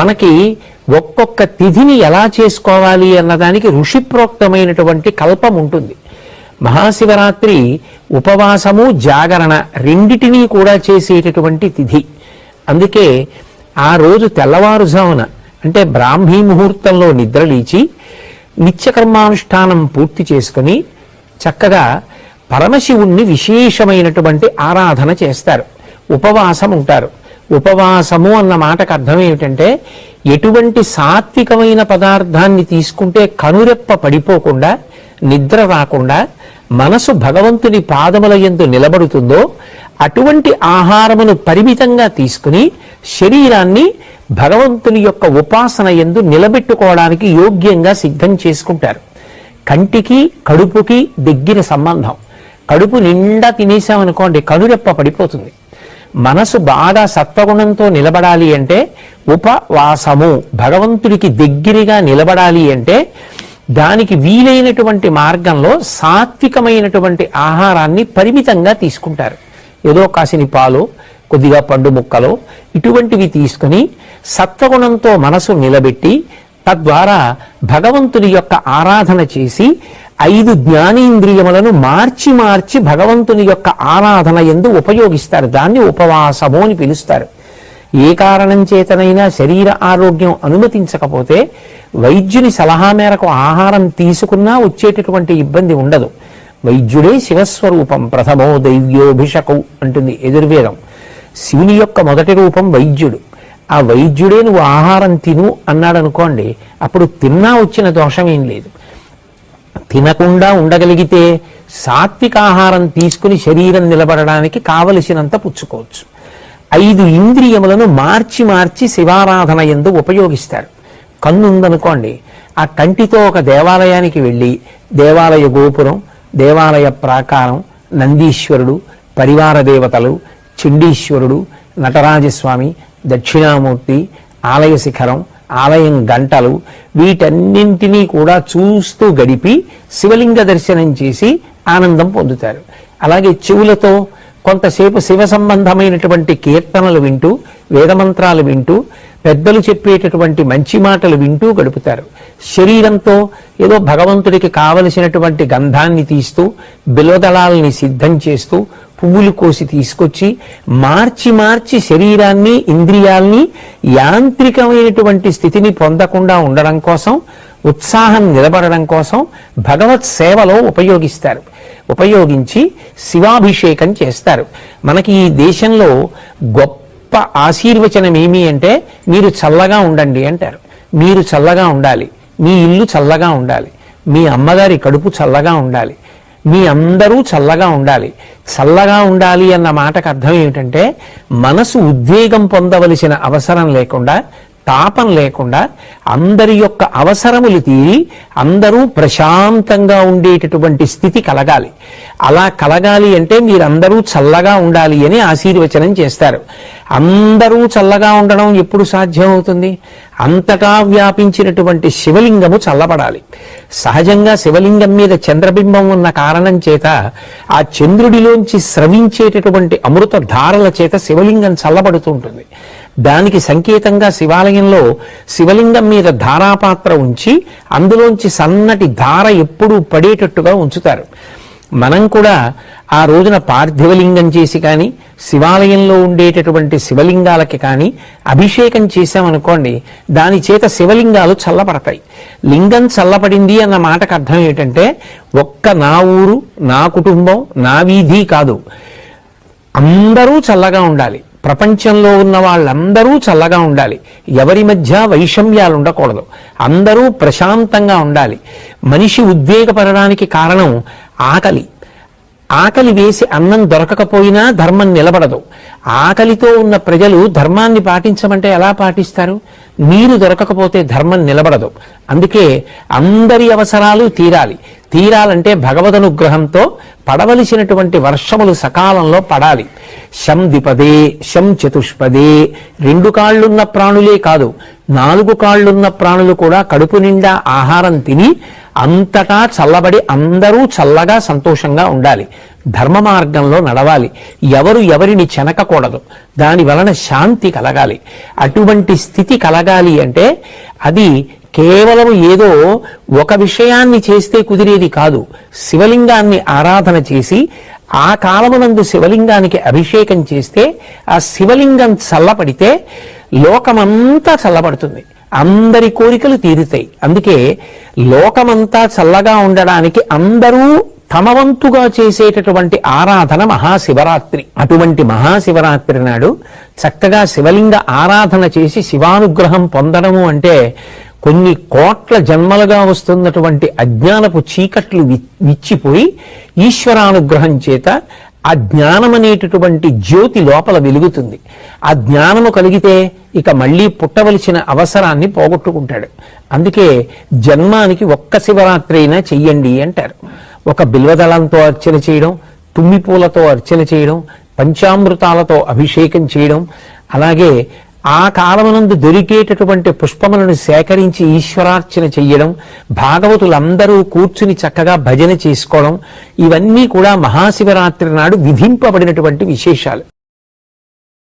మనకి ఒక్కొక్క తిథిని ఎలా చేసుకోవాలి అన్నదానికి ఋషిప్రోక్తమైనటువంటి కల్పం ఉంటుంది. మహాశివరాత్రి ఉపవాసము జాగరణ రెండిటినీ కూడా చేసేటటువంటి తిథి. అందుకే ఆ రోజు తెల్లవారుజామున అంటే బ్రాహ్మీ ముహూర్తంలో నిద్రలేచి నిత్యకర్మానుష్ఠానం పూర్తి చేసుకుని చక్కగా పరమశివుణ్ణి విశేషమైనటువంటి ఆరాధన చేస్తారు. ఉపవాసం ఉంటారు. ఉపవాసము అన్న మాటకు అర్థం ఏమిటంటే ఎటువంటి సాత్వికమైన పదార్థాన్ని తీసుకుంటే కనురెప్ప పడిపోకుండా నిద్ర రాకుండా మనసు భగవంతుని పాదముల ఎందు నిలబడుతుందో అటువంటి ఆహారమును పరిమితంగా తీసుకుని శరీరాన్ని భగవంతుని యొక్క ఉపాసన ఎందు నిలబెట్టుకోవడానికి యోగ్యంగా సిద్ధం చేసుకుంటారు. కంటికి కడుపుకి దగ్గర సంబంధం. కడుపు నిండా తినేసామనుకోండి కనురెప్ప పడిపోతుంది. మనసు బాగా సత్వగుణంతో నిలబడాలి అంటే ఉపవాసము. భగవంతుడికి దగ్గరగా నిలబడాలి అంటే దానికి వీలైనటువంటి మార్గంలో సాత్వికమైనటువంటి ఆహారాన్ని పరిమితంగా తీసుకుంటారు. ఏదో కాసిని పాలు కొద్దిగా పండు ముక్కలు ఇటువంటివి తీసుకుని సత్వగుణంతో మనసు నిలబెట్టి తద్వారా భగవంతుని యొక్క ఆరాధన చేసి ఐదు జ్ఞానేంద్రియములను మార్చి మార్చి భగవంతుని యొక్క ఆరాధన ఎందు ఉపయోగిస్తారు. దాన్ని ఉపవాసము అని పిలుస్తారు. ఏ కారణం చేతనైనా శరీర ఆరోగ్యం అనుమతించకపోతే వైద్యుని సలహా మేరకు ఆహారం తీసుకున్నా వచ్చేటటువంటి ఇబ్బంది ఉండదు. వైద్యుడే శివస్వరూపం ప్రథమో దైవ్యోభిషకు అంటుంది ఎదుర్వేదం శివుని యొక్క మొదటి రూపం వైద్యుడు. ఆ వైద్యుడే నువ్వు ఆహారం తిను అన్నాడు అనుకోండి అప్పుడు తిన్నా వచ్చిన దోషం ఏం లేదు. తినకుండా ఉండగలిగితే సాత్విక ఆహారం తీసుకుని శరీరం నిలబడడానికి కావలసినంత పుచ్చుకోవచ్చు. ఐదు ఇంద్రియములను మార్చి మార్చి శివారాధన ఎందు ఉపయోగిస్తారు. కన్ను ఉందనుకోండి ఆ కంటితో ఒక దేవాలయానికి వెళ్ళి దేవాలయ గోపురం దేవాలయ ప్రాకారం నందీశ్వరుడు పరివార దేవతలు చండీశ్వరుడు నటరాజస్వామి దక్షిణామూర్తి ఆలయ శిఖరం ఆలయం గంటలు వీటన్నింటినీ కూడా చూస్తూ గడిపి శివలింగ దర్శనం చేసి ఆనందం పొందుతారు. అలాగే చెవులతో కొంతసేపు శివ సంబంధమైనటువంటి కీర్తనలు వింటూ వేదమంత్రాలు వింటూ పెద్దలు చెప్పేటటువంటి మంచి మాటలు వింటూ గడుపుతారు. శరీరంతో ఏదో భగవంతుడికి కావలసినటువంటి గంధాన్ని తీస్తూ బిలోదళాలని సిద్ధం చేస్తూ పువ్వులు కోసి తీసుకొచ్చి మార్చి మార్చి శరీరాన్ని ఇంద్రియాల్ని యాంత్రికమైనటువంటి స్థితిని పొందకుండా ఉండడం కోసం ఉత్సాహం నిలబడడం కోసం భగవత్ సేవలో ఉపయోగిస్తారు. ఉపయోగించి శివాభిషేకం చేస్తారు. మనకి ఈ దేశంలో గొప్ప ఆశీర్వచనం ఏమి అంటే మీరు చల్లగా ఉండండి అంటారు. మీరు చల్లగా ఉండాలి. మీ ఇల్లు చల్లగా ఉండాలి. మీ అమ్మగారి కడుపు చల్లగా ఉండాలి. మీ అందరూ చల్లగా ఉండాలి. చల్లగా ఉండాలి అన్న మాటకు అర్థం ఏమిటంటే మనసు ఉద్వేగం పొందవలసిన అవసరం లేకుండా తాపం లేకుండా అందరి యొక్క అవసరములు తీరి అందరూ ప్రశాంతంగా ఉండేటటువంటి స్థితి కలగాలి. అలా కలగాలి అంటే మీరందరూ చల్లగా ఉండాలి అని ఆశీర్వచనం చేస్తారు. అందరూ చల్లగా ఉండడం ఎప్పుడు సాధ్యమవుతుంది? అంతటా వ్యాపించినటువంటి శివలింగము చల్లబడాలి. సహజంగా శివలింగం మీద చంద్రబింబం ఉన్న కారణం చేత ఆ చంద్రుడిలోంచి స్రవించేటటువంటి అమృత ధారల చేత శివలింగం చల్లబడుతూ ఉంటుంది. దానికి సంకేతంగా శివాలయంలో శివలింగం మీద ధారాపాత్ర ఉంచి అందులోంచి సన్నటి ధార ఎప్పుడూ పడేటట్టుగా ఉంచుతారు. మనం కూడా ఆ రోజున పార్థివలింగం చేసి కానీ శివాలయంలో ఉండేటటువంటి శివలింగాలకి కానీ అభిషేకం చేశామనుకోండి దాని చేత శివలింగాలు చల్లబడతాయి. లింగం చల్లబడింది అన్న మాటకు అర్థం ఏంటంటే ఒక్క నా ఊరు నా కుటుంబం నా వీధి కాదు. అందరూ చల్లగా ఉండాలి. ప్రపంచంలో ఉన్న వాళ్ళందరూ చల్లగా ఉండాలి. ఎవరి మధ్య వైషమ్యాలు ఉండకూడదు. అందరూ ప్రశాంతంగా ఉండాలి. మనిషి ఉద్వేగపడడానికి కారణం ఆకలి. ఆకలి వేసి అన్నం దొరకకపోయినా ధర్మం నిలబడదు. ఆకలితో ఉన్న ప్రజలు ధర్మాన్ని పాటించమంటే ఎలా పాటిస్తారు? నీరు దొరకకపోతే ధర్మం నిలబడదు. అందుకే అందరి అవసరాలు తీరాలి. తీరాలంటే భగవదనుగ్రహంతో పడవలసినటువంటి వర్షములు సకాలంలో పడాలి. శం ద్విపదే శం చతుష్పదే రెండు కాళ్ళున్న ప్రాణులే కాదు నాలుగు కాళ్ళున్న ప్రాణులు కూడా కడుపు నిండా ఆహారం తిని అంతటా చల్లబడి అందరూ చల్లగా సంతోషంగా ఉండాలి. ధర్మ మార్గంలో నడవాలి. ఎవరు ఎవరిని చెనకకూడదు. దాని వలన శాంతి కలగాలి. అటువంటి స్థితి కలగాలి అంటే అది కేవలం ఏదో ఒక విషయాన్ని చేస్తే కుదిరేది కాదు. శివలింగాన్ని ఆరాధన చేసి ఆ కాలమునందు శివలింగానికి అభిషేకం చేస్తే ఆ శివలింగం చల్లపడితే లోకమంతా చల్లబడుతుంది. అందరి కోరికలు తీరుతాయి. అందుకే లోకమంతా చల్లగా ఉండడానికి అందరూ తమ వంతుగా చేసేటటువంటి ఆరాధన మహాశివరాత్రి. అటువంటి మహాశివరాత్రి నాడు చక్కగా శివలింగ ఆరాధన చేసి శివానుగ్రహం పొందడము అంటే కొన్ని కోట్ల జన్మలుగా వస్తున్నటువంటి అజ్ఞానపు చీకట్లు విచ్చిపోయి ఈశ్వరానుగ్రహం చేత ఆ జ్ఞానం అనేటటువంటి జ్యోతి లోపల వెలుగుతుంది. ఆ జ్ఞానము కలిగితే ఇక మళ్ళీ పుట్టవలసిన అవసరాన్ని పోగొట్టుకుంటాడు. అందుకే జన్మానికి ఒక్క శివరాత్రి అయినా చెయ్యండి అంటారు. ఒక బిల్వదళంతో అర్చన చేయడం తుమ్మి పూలతో అర్చన చేయడం పంచామృతాలతో అభిషేకం చేయడం అలాగే ఆ కాలమునందు దొరికేటటువంటి పుష్పములను సేకరించి ఈశ్వరార్చన చెయ్యడం భాగవతులందరూ కూర్చుని చక్కగా భజన చేసుకోవడం ఇవన్నీ కూడా మహాశివరాత్రి నాడు విధింపబడినటువంటి విశేషాలు.